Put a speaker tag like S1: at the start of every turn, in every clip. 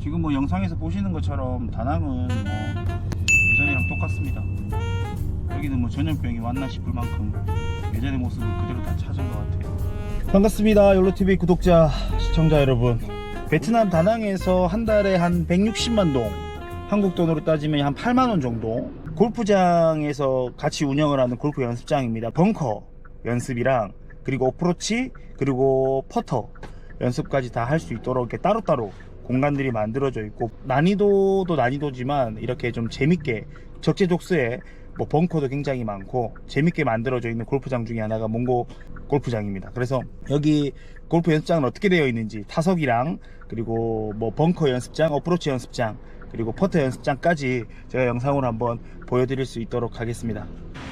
S1: 지금 뭐 영상에서 보시는 것처럼 다낭은 뭐 예전이랑 똑같습니다. 여기는 뭐 전염병이 왔나 싶을 만큼 예전의 모습을 그대로 다 찾은 것 같아요. 반갑습니다. 욜로TV 구독자, 시청자 여러분. 베트남 다낭에서 한 달에 한 160만 동, 한국 돈으로 따지면 한 8만 원 정도. 골프장에서 같이 운영을 하는 골프 연습장입니다. 벙커 연습이랑 그리고 어프로치 그리고 퍼터 연습까지 다 할 수 있도록 이렇게 따로따로 공간들이 만들어져 있고 난이도도 난이도지만 이렇게 좀 재밌게 적재적소에 뭐 벙커도 굉장히 많고 재밌게 만들어져 있는 골프장 중에 하나가 몽고 골프장입니다. 그래서 여기 골프 연습장은 어떻게 되어 있는지 타석이랑 그리고 뭐 벙커 연습장, 어프로치 연습장 그리고 퍼터 연습장까지 제가 영상으로 한번 보여드릴 수 있도록 하겠습니다.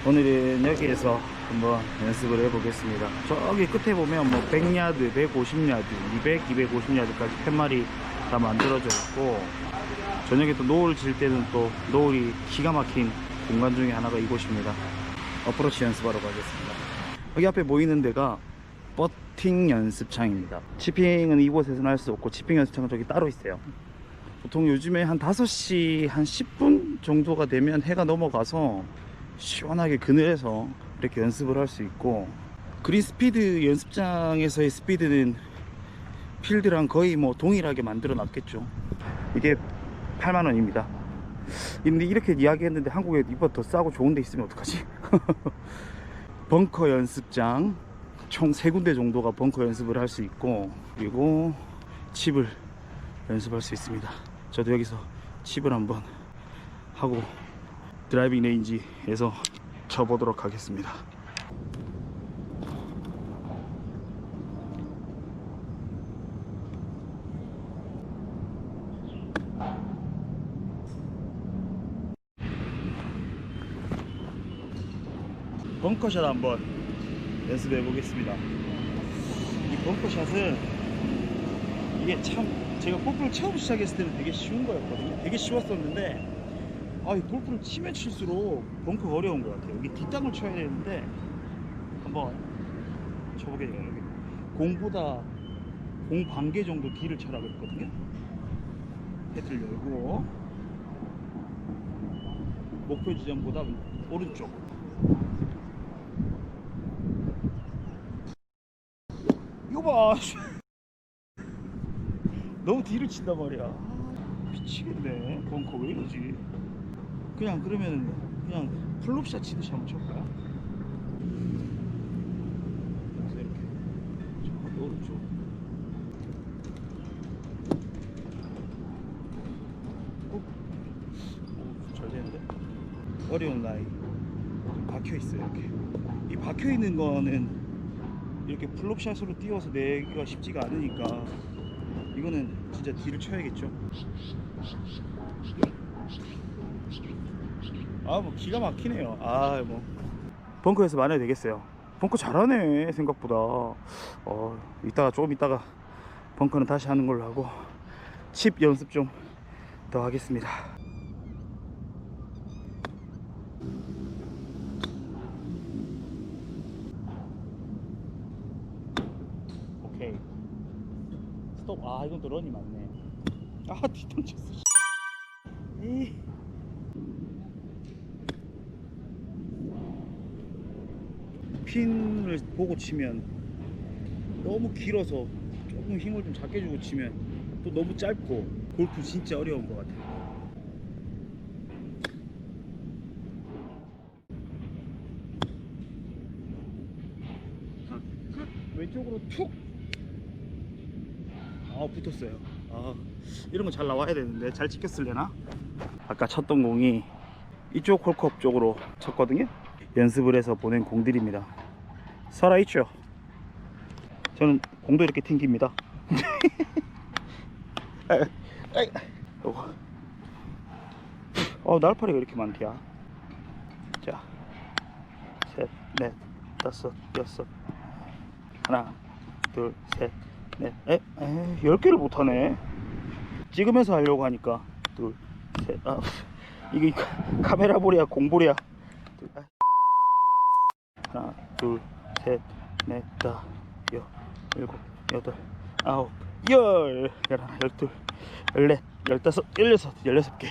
S1: 오늘은 여기에서 한번 연습을 해보겠습니다. 저기 끝에 보면 뭐 100야드, 150야드, 200, 250야드까지 팻말이 다 만들어져 있고 저녁에 또 노을 질 때는 또 노을이 기가 막힌 공간 중에 하나가 이곳입니다. 어프로치 연습하러 가겠습니다. 여기 앞에 보이는 데가 버팅 연습장입니다. 치핑은 이곳에서는 할 수 없고 치핑 연습장은 저기 따로 있어요. 보통 요즘에 한 5시 한 10분 정도가 되면 해가 넘어가서 시원하게 그늘에서 이렇게 연습을 할 수 있고 그린 스피드 연습장에서의 스피드는 필드랑 거의 뭐 동일하게 만들어 놨겠죠. 이게 8만 원입니다. 근데 이렇게 이야기했는데 한국에 이보다 더 싸고 좋은 데 있으면 어떡하지? 벙커 연습장 총세 군데 정도가 벙커 연습을 할 수 있고 그리고 칩을 연습할 수 있습니다. 저도 여기서 칩을 한번 하고 드라이빙 레인지에서 쳐보도록 하겠습니다. 벙커샷 한번 연습해 보겠습니다. 이 벙커샷은 이게 참 제가 골프를 처음 시작했을 때는 되게 쉬운 거였거든요. 되게 쉬웠었는데 아, 이 골프를 치면 칠수록 벙커가 어려운 것 같아요. 여기 뒷땅을 쳐야 되는데 한번 쳐보게 돼요. 여기 공보다 공 반 개 정도 뒤를 쳐라 그랬거든요. 헤드를 열고 목표 지점보다 오른쪽 이거 봐. 너무 뒤를 친단 말이야. 아, 미치겠네. 벙커 왜 이러지? 그냥 그러면 그냥 플롭샷 치듯이 한번 쳐볼까? 여기서 이렇게 저 오른쪽. 어? 오, 잘 되는데? 어려운 라인. 좀 박혀 있어요 이렇게. 이 박혀 있는 거는 이렇게 플롭샷으로 띄워서 내기가 쉽지가 않으니까 이거는 진짜 뒤를 쳐야겠죠. 아 뭐 기가 막히네요. 아 뭐 벙커에서 만회야 되겠어요. 벙커 잘하네 생각보다. 어 이따가 조금 이따가 벙커는 다시 하는 걸로 하고 칩 연습 좀 더 하겠습니다. 오케이. 스톱. 아, 이건 또 런이 맞네. 아, 뒷땅 쳤어. 씨. 에이. 핀을 보고 치면 너무 길어서 조금 힘을 좀 작게 주고 치면 또 너무 짧고 골프 진짜 어려운 것 같아요. 왼쪽으로 툭 아 붙었어요. 아 이런 거 잘 나와야 되는데 잘 찍혔을래나? 아까 쳤던 공이 이쪽 홀컵 쪽으로 쳤거든요. 연습을 해서 보낸 공들입니다. 살아있죠? 저는 공도 이렇게 튕깁니다. 요거. 어. 날파리가 이렇게 많디야. 자 셋, 넷, 다섯, 여섯. 하나, 둘, 셋, 넷, 에, 에, 열 개를 못하네. 찍으면서 하려고 하니까 둘, 셋, 아, 이게 카- 카메라 볼이야, 공볼이야. 둘, 아. 하나, 둘, 셋, 넷, 다, 여, 일곱, 여덟, 아홉, 열, 열하나, 열둘, 열넷, 열다섯, 열여섯, 열여섯 개.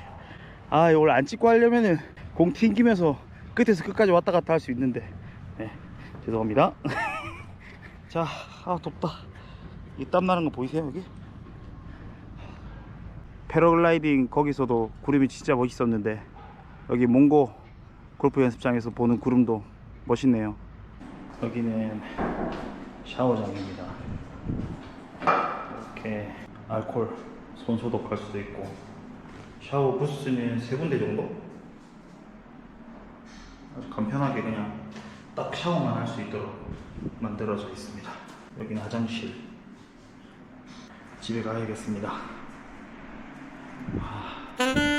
S1: 아, 이걸 안 찍고 하려면은 공 튕기면서 끝에서 끝까지 왔다 갔다 할 수 있는데. 네, 죄송합니다. 자, 아, 덥다. 이 땀 나는 거 보이세요, 여기? 패러글라이딩 거기서도 구름이 진짜 멋있었는데 여기 몽고 골프 연습장에서 보는 구름도 멋있네요. 여기는 샤워장입니다. 이렇게 알콜 손 소독할 수도 있고 샤워 부스는 세 군데 정도? 아주 간편하게 그냥 딱 샤워만 할 수 있도록 만들어져 있습니다. 여기는 화장실. 집에 가야겠습니다. 아,